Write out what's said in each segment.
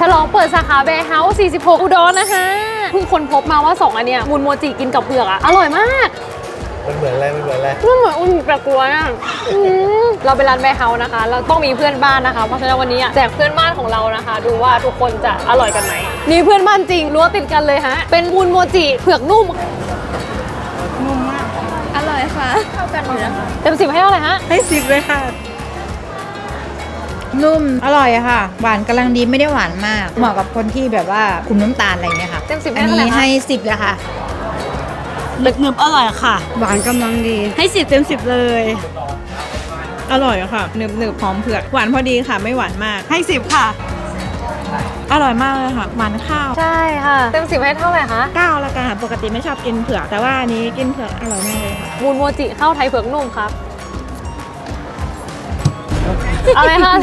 ฉลองเปิดสาขาแบร์เฮาส์46 อุดรนะคะเพิ่งคนพบมาว่า 2 อันเนี้ยมูลโมจิกินกับเปลือกอะอร่อยมากมันเหมือนอะไรมันเหมือนอะไรมันเหมือนอุ่นแปลกลัวอะอืมเราเป็นร้านแบร์เฮาส์นะคะ เราต้องมีเพื่อนบ้านนะคะ เพราะฉะนั้นวันนี้อะแจกเพื่อนบ้านของเรานะคะ ดูว่าทุกคนจะอร่อยกันไหมนี่เพื่อนบ้านจริงรั้วติดกันเลยฮะเป็นมูลโมจิเผือกนุ่มอร่อยค่ะเข้ากันอยู่นะคะเต็มสิบให้เท่าไหร่ฮะให้สิบเลยค่ะ นุ่ม อร่อยอะค่ะ หวานกำลังดีไม่ได้หวานมาก เหมาะกับคนที่แบบว่าคุมน้ำตาลอะไรเงี้ยค่ะเต็มสิบให้อันเท่าไหร่นี้คะให้สิบเลยค่ะหนึบหนึบอร่อยค่ะ หวานกำลังดี ให้สิบเต็มสิบเลย อร่อยอะค่ะหนึบหนึบหอมเผือกหวานพอดีค่ะ ไม่หวานมากให้สิบค่ะ อร่อยมากเลยค่ะหวานข้าว ใช่ค่ะ เต็มสิบให้เท่าไหร่คะเก้าละกันค่ะปกติไม่ชอบกินเผือก แต่ว่าอันนี้กินเผือกอร่อยมากเลยค่ะมูลโมจิข้าวไทยเผือกนุ่มครับ อะไรคะ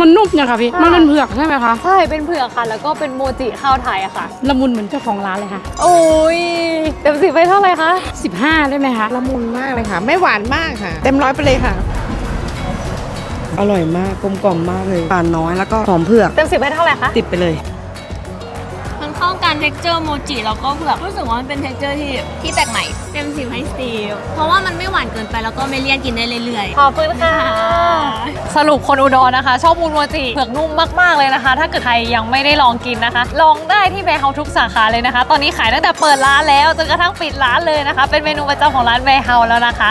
มันนุ่มเนี่ยค่ะพี่ มันเป็นเผือกใช่ไหมคะ ใช่ เป็นเผือกค่ะ แล้วก็เป็นโมจิข้าวไทยอะค่ะ ละมุนเหมือนเจ้าของร้านเลยค่ะ โอ้ยเต็มสิบให้เท่าไหร่คะ 15 ได้ไหมคะ ละมุนมากเลยค่ะ ไม่หวานมากค่ะ เต็มร้อยไปเลยค่ะ อร่อยมากกลมกล่อมมากเลยหวานน้อยแล้วก็หอมเผือก เต็มสิบให้เท่าไหร่คะ ติดไปเลยมัน เข้ากันเท็กเจอร์โมจิแล้วก็เผือกรู้สึกว่ามันเป็นเท็กเจอร์ที่ที่แปลกใหม่เต็มสิบให้สตีลเพราะว่ามันไม่หวานเกินไปแล้วก็ไม่เลี่ยนกินได้เรื่อยๆขอบคุณค่ะ สรุปคนอุดรนะคะ ชอบมูลโมจิเผือกนุ่มมากๆเลยนะคะ ถ้าเกิดใครยังไม่ได้ลองกินนะคะ ลองได้ที่แบร์เฮาทุกสาขาเลยนะคะ ตอนนี้ขายตั้งแต่เปิดร้านแล้วจนกระทั่งปิดร้านเลยนะคะ เป็นเมนูประจำของร้านแบร์เฮาแล้วนะคะ